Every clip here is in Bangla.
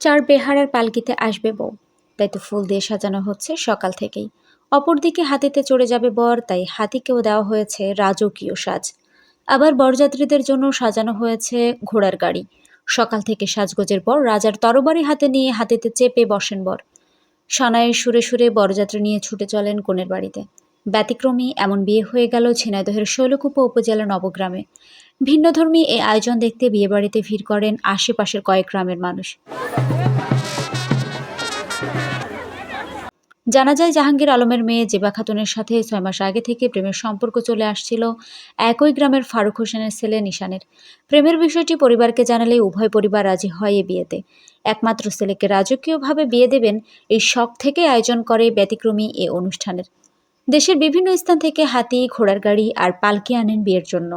চার বেহারার পালকিতে আসবে বউ। তাই তো ফুল দিয়ে সাজানো হচ্ছে সকাল থেকেই। অপরদিকে হাতিতে চড়ে যাবে বর, তাই হাতিকেও দেওয়া হয়েছে রাজকীয় সাজ। আবার বরযাত্রীদের জন্য সাজানো হয়েছে ঘোড়ার গাড়ি। সকাল থেকে সাজগোজের পর রাজার তরবারি হাতে নিয়ে হাতিতে চেপে বসেন বর। সানায়ের সুরে সুরে বরযাত্রী নিয়ে ছুটে চলেন কনের বাড়িতে। ব্যতিক্রমী এমন বিয়ে হয়ে গেল ঝিনাইদহের শৈলকুপা উপজেলা নবগ্রামে। ভিন্নধর্মী এই আয়োজন দেখতে বিয়েবাড়িতে ভিড় করেন আশেপাশের কয়েক গ্রামের মানুষ। জানা যায়, জাহাঙ্গীর আলমের মেয়ে জেবা খাতুনের সাথে ছয় মাস আগে থেকে প্রেমের সম্পর্ক চলে আসছিল একই গ্রামের ফারুক হোসেনের ছেলে নিশানের। প্রেমের বিষয়টি পরিবারকে জানালে উভয় পরিবার রাজি হয় এ বিয়েতে। একমাত্র ছেলেকে রাজকীয়ভাবে বিয়ে দেবেন এই শখ থেকে আয়োজন করে ব্যতিক্রমী এ অনুষ্ঠানের। দেশের বিভিন্ন স্থান থেকে হাতি, ঘোড়ার গাড়ি আর পালকি আনেন বিয়ের জন্য।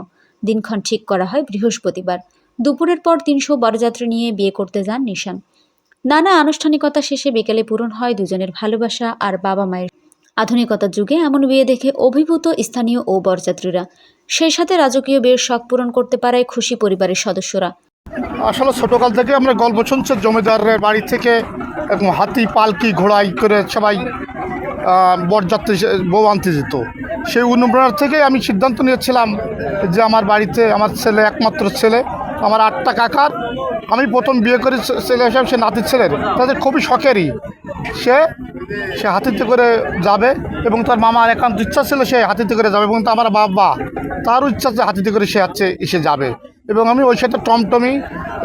দিনক্ষণ ঠিক করা হয় বৃহস্পতিবার। দুপুরের পর তিনশো বরযাত্রী নিয়ে বিয়ে করতে যান নিশান। নানা আনুষ্ঠানিকতা শেষে বিকেলে পূরণ হয় দুজনের ভালোবাসা আর বাবা মায়ের। আধুনিকতার যুগে এমন বিয়ে দেখে অভিভূত স্থানীয় ও বরযাত্রীরা। সেই সাথে রাজকীয় বিয়ের শখ পূরণ করতে পারায় খুশি পরিবারের সদস্যরা। আসলে ছোটোকাল থেকে আমরা গল্প শুনছি, জমিদারের বাড়ি থেকে হাতি, পালকি ঘোড়াই করে সবাই বরযাত্রী বউ আনতে যেত। সেই অনুপ্রেরণা থেকে আমি সিদ্ধান্ত নিয়েছিলাম যে আমার বাড়িতে আমার ছেলে, একমাত্র ছেলে, আমার আটটা কাকার, আমি প্রথম বিয়ে করি ছেলে হিসাবে, সে নাতির ছেলের। তাদের খুবই শখেরই। সে সে হাতিতে করে যাবে এবং তার মামার একান্ত ইচ্ছা ছিল সে হাতিতে করে যাবে এবং আমার বাবা, তারও ইচ্ছা আছে হাতিতে করে সে আছে, এসে যাবে। এবং আমি ওই সাথে টমটমি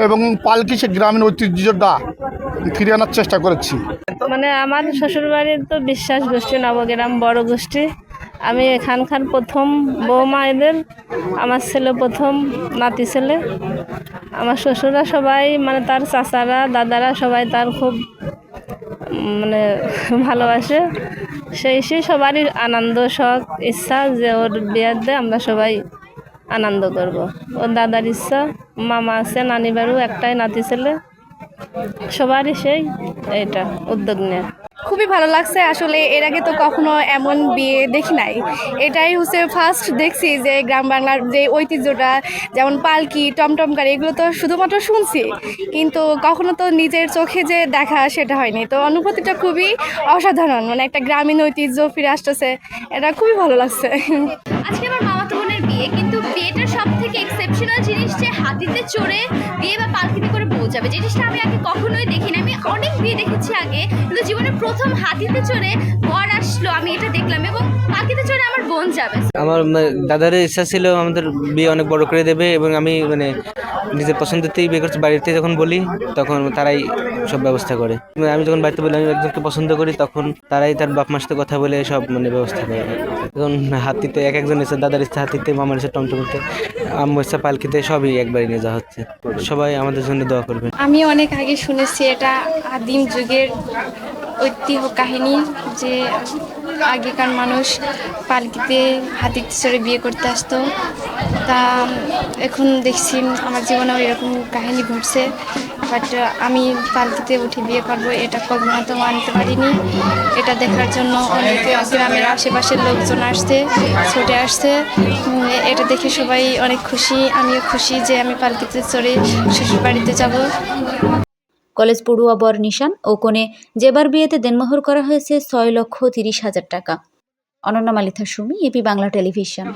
এবং পালকি সে গ্রামীণ ঐতিহ্যটা ফিরিয়ে আনার চেষ্টা করেছি। মানে আমার শ্বশুরবাড়ির তো বিশ্বাস গোষ্ঠী নবগ্রাম বড় গোষ্ঠী। আমি এখানকার প্রথম বৌমা এদের, আমার ছেলে প্রথম নাতি ছেলে। আমার শ্বশুরা সবাই মানে তার চাচারা, দাদারা সবাই তার খুব মানে ভালোবাসে। সেই সেই সবারই আনন্দ, শখ, ইচ্ছা যে ওর বিয়াতে আমরা সবাই আনন্দ করব। ওর দাদার ইচ্ছা, মামা আছে, নানি বাড়ু একটাই নাতি ছেলে। সবারই সেই এইটা উদ্যোগ নেয়। খুবই ভালো লাগছে আসলে এর আগে তো কখনো এমন বিয়ে দেখি নাই। এটাই হচ্ছে ফার্স্ট দেখছি যে গ্রাম বাংলার যে ঐতিহ্যটা যেমন পালকি টমটম গাড়ি এগুলো তো শুধুমাত্র শুনছি। কিন্তু কখনো তো নিজের চোখে যে দেখা সেটা হয়নি। তো অনুভূতিটা খুবই অসাধারণ মানে একটা গ্রামীণ ঐতিহ্য ফিরে আসতেছে। এটা খুবই ভালো লাগছে। আজকে আমার মামাতো বোনের বিয়ে কিন্তু বিয়েটার সব থেকে এক্সেপশনাল জিনিস যে হাতিতে চড়ে বিয়ে বা পালকিতে করে যে জিনিসটা আমি আগে কখনোই দেখিনি। আমি অনেক বিয়ে দেখেছি আগে, কিন্তু জীবনে প্রথম হাতিতে চড়ে বর আসলো, আমি এটা দেখলাম এবং পালকিতে চড়ে আমার বোন যাবে। আমার মানে দাদার ইচ্ছা ছিল আমাদের বিয়ে অনেক বড় করে দেবে এবং আমি মানে নিজের পছন্দতেই বিয়ে করছি। বাড়িতে যখন বলি, তখন তারাই সব ব্যবস্থা করে। আমি যখন বাড়িতে বলি, আমি একজনকে পছন্দ করি, তখন তারাই তার বাপ মার সাথে কথা বলে সব মানে ব্যবস্থা করে। এখন হাতিতে, এক একজন ইচ্ছা দাদার ইচ্ছা হাতিতে, মামার ইচ্ছা টমটমতে আম্মু ইচ্ছা পালকিতে সবই একবারই নিয়ে যাওয়া হচ্ছে। সবাই আমাদের জন্য দোয়া করবেন। আমি অনেক আগে শুনেছি এটা আদিম যুগের ঐতিহ্য কাহিনী যে আগেকার মানুষ পালকিতে হাতির চড়ে বিয়ে করতে আসতো। তা এখন দেখছি আমার জীবনেও এরকম কাহিনী ঘটছে। বাট আমি পালকিতে উঠে বিয়ে করব এটা কল্পনা তো মানতে পারিনি। এটা দেখার জন্য অনেক গ্রামের আশেপাশের লোকজন আসছে ছুটে আসছে। এটা দেখে সবাই অনেক খুশি। আমিও খুশি যে আমি পালকিতে চড়ে শ্বশুর বাড়িতে যাব। কলেজ পড়ুয়া বর নিশান ও কোণে যেবার বিয়েতে দেনমোহর করা হয়েছে ছয় লক্ষ তিরিশ হাজার টাকা। Ananya Malitha Sumi A P Bangla television.